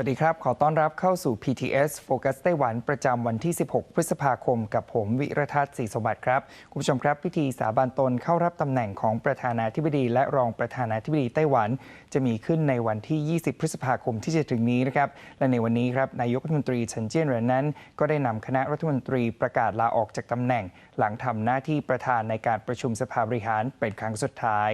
วัสดีครับ ขอต้อนรับเข้าสู่ PTS Focus ไต้หวันประจำวันที่ 16 พฤษภาคม กับผมวิรทัศน์ศรีสมบัติครับ คุณผู้ชมครับ พิธีสาบานตนเข้ารับตำแหน่งของประธานาธิบดี และรองประธานาธิบดีไต้หวัน จะมีขึ้นในวันที่ 20 พฤษภาคมที่จะถึงนี้นะครับ และในวันนี้ครับ นายกรัฐมนตรีเฉินเจี้ยนเหรินนั้น ก็ได้นำคณะรัฐมนตรีประกาศลาออกจากตำแหน่ง หลังทำหน้าที่ประธานในการประชุมสภาบริหารเป็นครั้งสุดท้าย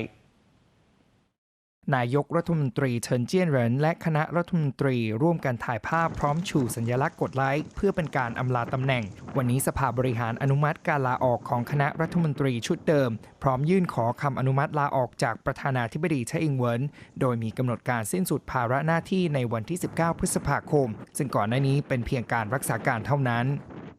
นายกรัฐมนตรีเฉินเจี้ยนเหรินและคณะรัฐมนตรีร่วมกันถ่ายภาพพร้อมชูสัญลักษณ์กดไลค์เพื่อเป็นการอำลาตำแหน่ง วันนี้สภาบริหารอนุมัติการลาออกของคณะรัฐมนตรีชุดเดิม พร้อมยื่นขอคำอนุมัติลาออกจากประธานาธิบดีไชอิงเวินโดยมีกำหนดการสิ้นสุดภาระหน้าที่ในวันที่ 19 พฤษภาคม ซึ่งก่อนหน้านี้เป็นเพียงการรักษาการเท่านั้น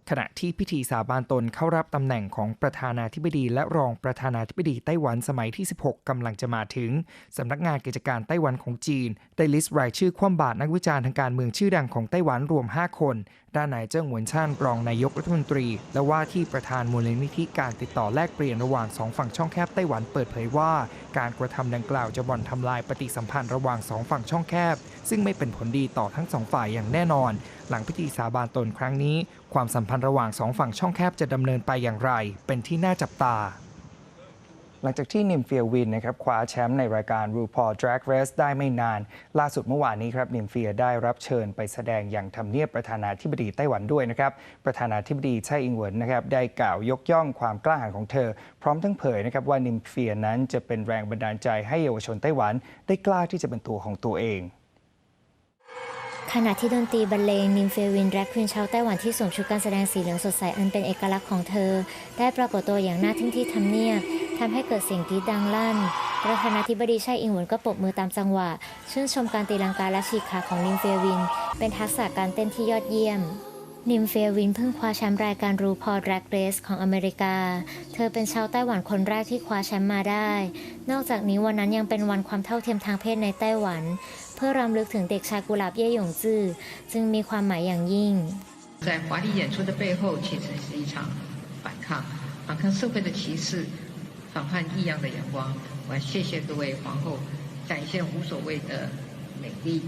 ขณะที่พิธีสาบานตนเข้ารับตำแหน่งของประธานาธิบดีและรองประธานาธิบดีไต้หวันสมัยที่ 16 กำลังจะมาถึง สำนักงานกิจการไต้หวันของจีน ได้ลิสต์รายชื่อคว่ำบาตรนักวิจารณ์ทางการเมืองชื่อดังของไต้หวันรวม 5 คน ด้านนายเจิ้งหวนชันรองนายกรัฐมนตรี และว่าที่ประธานมูลนิธิการติดต่อแลกเปลี่ยนระหว่างสองฝั่งช่องแคบไต้หวันเปิดเผยว่า การกระทำดังกล่าวจะบ่อนทำลายปฏิสัมพันธ์ระหว่างสองฝั่งช่องแคบ ซึ่งไม่เป็นผลดีต่อทั้งสองฝ่ายอย่างแน่นอน หลังพิธีสาบานตนครั้งนี้ ความสัมพันธ์ระหว่างสองฝั่งช่องแคบจะดำเนินไปอย่างไร เป็นที่น่าจับตา หลังจากที่นิมเฟียวินนะครับคว้าแชมป์ในรายการ RuPaul Drag Race ได้ไม่นาน ล่าสุดเมื่อวานนี้ครับนิมเฟียได้รับเชิญไปแสดงอย่างทำเนียบประธานาธิบดีไต้หวันด้วยนะครับ ประธานาธิบดีไช่อิงเหวินนะครับได้กล่าวยกย่องความกล้าหาญของเธอ พร้อมทั้งเผยนะครับว่านิมเฟียนั้นจะเป็นแรงบันดาลใจให้เยาวชนไต้หวัน ได้กล้าที่จะเป็นตัวของตัวเอง ขณะที่ดนตรีบรรเลงนิมเฟวินแรกควีนชาวไต้หวันที่สวมชุดการแสดงสีเหลืองสดใสอันเป็นเอกลักษณ์ของเธอ ได้ปรากฏตัวอย่างน่าทึ่งที่ทำเนียบทำให้เกิดเสียงกรีดดังลั่น ประธานาธิบดีไช่อิงหวนก็ปรบมือตามจังหวะ ชื่นชมการตีลังกาและฉีกขาของนิมเฟวิน เป็นทักษะการเต้นที่ยอดเยี่ยมนิมเฟวินเพิ่งคว้าแชมป์รายการรูพอร์แรกเรสของอเมริกา เธอเป็นชาวไต้หวันคนแรกที่คว้าแชมป์มาได้ นอกจากนี้วันนั้นยังเป็นวันความเท่าเทียมทางเพศในไต้หวัน เพื่อรำลึกถึงเด็กชายกุหลาบเย่หยงจื้อจึงมีความหมายอย่างยิ่ง 在华丽演出的背后，其实是一场反抗，反抗社会的歧视，反叛异样的眼光。我要谢谢各位皇后，展现无所谓的美丽。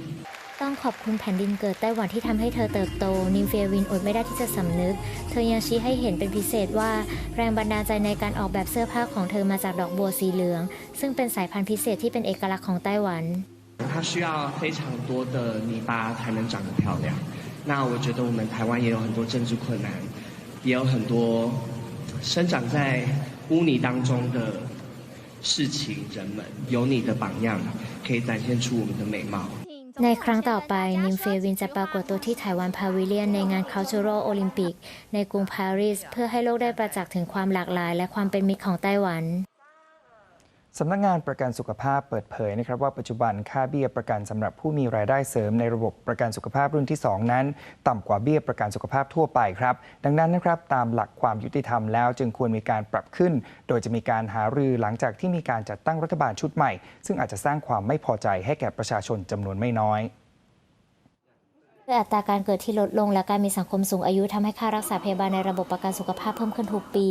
ต้องขอบคุณแผ่นดินเกิดไต้หวันที่ทำให้เธอเติบโต นิมเฟียวินอดไม่ได้ที่จะสำนึก เธอยังชี้ให้เห็นเป็นพิเศษว่า แรงบันดาลใจในการออกแบบเสื้อผ้าของเธอมาจากดอกบัวสีเหลือง ซึ่งเป็นสายพันธุ์พิเศษที่เป็นเอกลักษณ์ของไต้หวัน 它需要非常多的泥巴才能长得漂亮。那我觉得我们台湾也有很多政治困难，也有很多生长在污泥当中的事情，人们有你的榜样，可以展现出我们的美貌。 ในครั้งต่อไป นิมเฟวินจะปรากฏตัวที่ไต้หวันพาวิเลียนในงาน Cultural Olympic ในกรุงปารีสเพื่อให้โลกได้ประจักษ์ถึงความหลากหลาย และความเป็นมิตรของไต้หวัน สำนักงานประกันสุขภาพเปิดเผยนะครับว่าปัจจุบันค่าเบี้ยประกันสำหรับผู้มีรายได้เสริมในระบบประกันสุขภาพรุ่นที่ 2 นั้น ต่ำกว่าเบี้ยประกันสุขภาพทั่วไปครับ ดังนั้นนะครับตามหลักความยุติธรรมแล้วจึงควรมีการปรับขึ้น โดยจะมีการหารือหลังจากที่มีการจัดตั้งรัฐบาลชุดใหม่ ซึ่งอาจจะสร้างความไม่พอใจให้แก่ประชาชนจำนวนไม่น้อย ด้วยอัตราการเกิดที่ลดลงและการมีสังคมสูงอายุทำให้ค่ารักษาพยาบาลในระบบประกันสุขภาพเพิ่มขึ้นทุกปี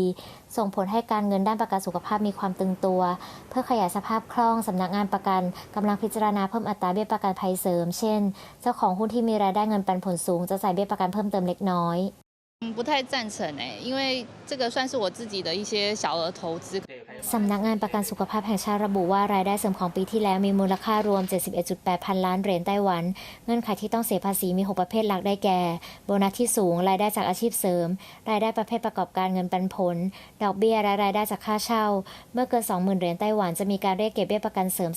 ส่งผลให้การเงินด้านประกันสุขภาพมีความตึงตัว เพื่อขยายสภาพคล่องสำนักงานประกันกำลังพิจารณาเพิ่มอัตราเบี้ยประกันภัยเสริม เช่น เจ้าของหุ้นที่มีรายได้เงินปันผลสูง จะจ่ายเบี้ยประกันเพิ่มเติมเล็กน้อย 嗯，不太赞成哎，因为这个算是我自己的一些小额投资。 สำนักงานประกันสุขภาพแห่งชาติระบุว่ารายได้เสริมของปีที่แล้วมีมูลค่ารวม 71.8 พันล้านเหรียญไต้หวัน เงื่อนไขที่ต้องเสียภาษีมี 6 ประเภทหลักได้แก่ โบนัสที่สูง รายได้จากอาชีพเสริม รายได้ประเภทประกอบการเงินปันผล ดอกเบี้ยและรายได้จากค่าเช่า เมื่อเกิน 20,000 เหรียญไต้หวันจะมีการเรียกเก็บเบี้ยประกันเสริม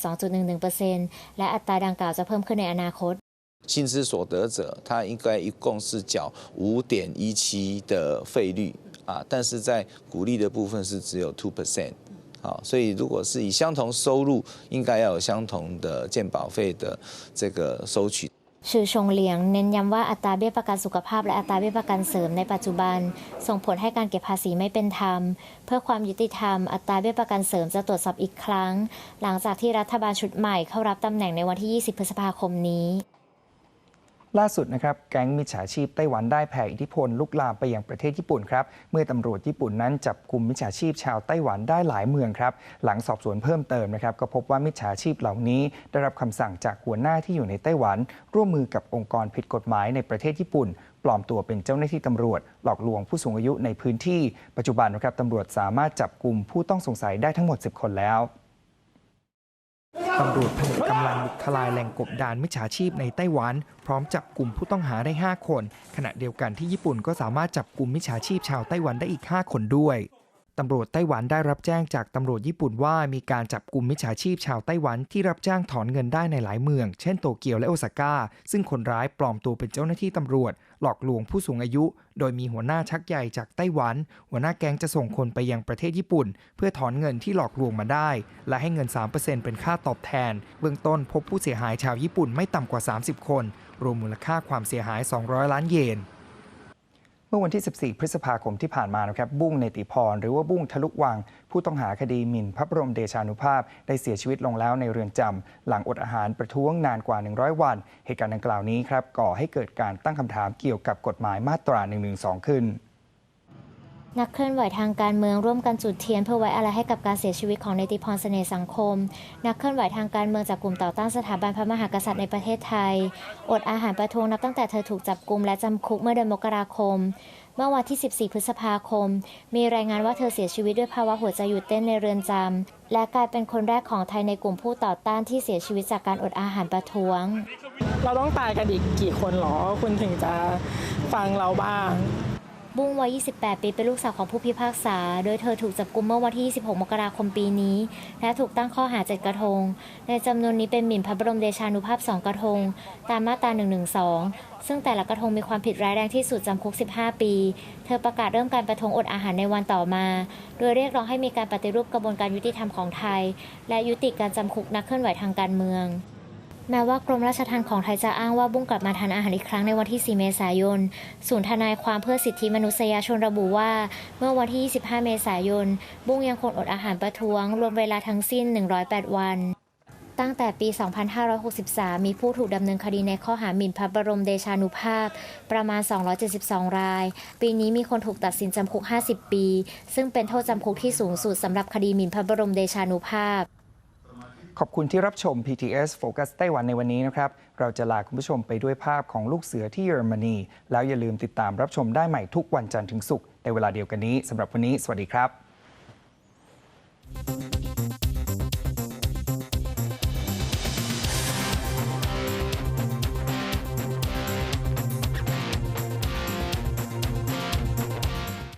2.11%และอัตราดังกล่าวจะเพิ่มขึ้นในอนาคต 薪资所得者，他应该一共是缴五点一七的费率啊，但是在鼓励的部分是只有 two percent。 好，所以如果是以相同收入，应该要有相同的健保费的这个收取。 ชื่อชงเหลียงเน้นย้ำว่าอัตราเบี้ยประกันสุขภาพและอัตราเบี้ยประกันเสริมในปัจจุบัน ส่งผลให้การเก็บภาษีไม่เป็นธรรม เพื่อความยุติธรรม อัตราเบี้ยประกันเสริมจะตรวจสอบอีกครั้ง หลังจากที่รัฐบาลชุดใหม่เข้ารับตำแหน่งในวันที่ 20 พฤษภาคมนี้ ล่าสุดนะครับแก๊งมิจฉาชีพไต้หวันได้แผ่อิทธิพลลุกลามไปยังประเทศญี่ปุ่นครับเมื่อตำรวจญี่ปุ่นนั้นจับกลุ่มมิจฉาชีพชาวไต้หวันได้หลายเมืองครับหลังสอบสวนเพิ่มเติมนะครับก็พบว่ามิจฉาชีพเหล่านี้ ได้รับคำสั่งจากหัวหน้าที่อยู่ในไต้หวัน ร่วมมือกับองค์กรผิดกฎหมายในประเทศญี่ปุ่น ปลอมตัวเป็นเจ้าหน้าที่ตำรวจ หลอกลวงผู้สูงอายุในพื้นที่ปัจจุบันนะครับตำรวจสามารถจับกลุ่มผู้ต้องสงสัยได้ทั้งหมด 10 คนแล้วตำรวจผ บุกทลายแหล่งกบดานมิจฉาชีพในไต้หวัน พร้อมจับกลุ่มผู้ต้องหาได้ 5 คน ขณะเดียวกันที่ญี่ปุ่นก็สามารถจับกลุ่มมิจฉาชีพชาวไต้หวันได้อีก 5 คนด้วย ตำรวจไต้หวันได้รับแจ้งจากตำรวจญี่ปุ่นว่ามีการจับกลุ่มมิจฉาชีพชาวไต้หวันที่รับจ้างถอนเงินได้ในหลายเมือง เช่นโตเกียวและโอซาก้า ซึ่งคนร้ายปลอมตัวเป็นเจ้าหน้าที่ตำรวจ หลอกลวงผู้สูงอายุ โดยมีหัวหน้าชักใหญ่จากไต้หวัน หัวหน้าแก๊งจะส่งคนไปยังประเทศญี่ปุ่น เพื่อถอนเงินที่หลอกลวงมาได้ และให้เงิน 3%เป็นค่าตอบแทน เบื้องต้นพบผู้เสียหายชาวญี่ปุ่นไม่ต่ำกว่า 30 คน รวมมูลค่าความเสียหาย 200 ล้านเยน เมื่อวันที่ 14 พฤษภาคมที่ผ่านมานะครับ บุ้งเนติพร หรือว่าบุ้งทะลุวัง ผู้ต้องหาคดีหมิ่นพระบรมเดชานุภาพ ได้เสียชีวิตลงแล้วในเรือนจำหลังอดอาหารประท้วงนานกว่า 100 วัน เหตุการณ์ดังกล่าวนี้ครับก่อให้เกิดการตั้งคำถามเกี่ยวกับกฎหมายมาตรา 112 ขึ้น นักเคลื่อนไหวทางการเมืองร่วมกันจุดเทียนเพื่อไว้อะไรให้กับการเสียชีวิตของเนติพรเสน่ห์สังคม นักเคลื่อนไหวทางการเมืองจากกลุ่มต่อต้านสถาบันพระมหากษัตริย์ในประเทศไทย อดอาหารประท้วงนับตั้งแต่เธอถูกจับกลุ่มและจำคุกเมื่อเดือนมกราคม เมื่อวันที่ 14 พฤษภาคม มีรายงานว่าเธอเสียชีวิตด้วยภาวะหัวใจหยุดเต้นในเรือนจำและกลายเป็นคนแรกของไทยในกลุ่มผู้ต่อต้านที่เสียชีวิตจากการอดอาหารประท้วง เราต้องตายกันอีกกี่คนหรอคุณถึงจะฟังเราบ้าง บุ้งวัย 28 ปี เป็นลูกสาวของผู้พิพากษา โดยเธอถูกจับกุมเมื่อวันที่ 26 มกราคมปีนี้ และถูกตั้งข้อหา 7 กระทง ในจำนวนนี้เป็นหมิ่นพระบรมเดชานุภาพ 2 กระทง ตามมาตรา 112 ซึ่งแต่ละกระทงมีความผิดร้ายแรงที่สุดจำคุก 15 ปี เธอประกาศเริ่มการประท้วงอดอาหารในวันต่อมา โดยเรียกร้องให้มีการปฏิรูปกระบวนการยุติธรรมของไทย และยุติการจำคุกนักเคลื่อนไหวทางการเมือง แม้ว่ากรมราชทัณฑ์ของไทยจะอ้างว่าบุ้งกลับมาทานอาหารอีกครั้งในวันที่ 4 เมษายน ศูนย์ทนายความเพื่อสิทธิมนุษยชนระบุว่า เมื่อวันที่ 25 เมษายน บุ้งยังคงอดอาหารประท้วง รวมเวลาทั้งสิ้น 108 วันตั้งแต่ปี 2563 มีผู้ถูกดำเนินคดีในข้อหาหมิ่นพระบรมเดชานุภาพ ประมาณ 272 ราย ปีนี้มีคนถูกตัดสินจำคุก 50 ปี ซึ่งเป็นโทษจำคุกที่สูงสุดสำหรับคดีหมิ่นพระบรมเดชานุภาพ ขอบคุณที่รับชม PTS Focus ไต้หวันในวันนี้นะครับ เราจะลาคุณผู้ชมไปด้วยภาพของลูกเสือที่เยอรมนี แล้วอย่าลืมติดตามรับชมได้ใหม่ทุกวันจันทร์ถึงศุกร์ในเวลาเดียวกันนี้สำหรับวันนี้ สวัสดีครับ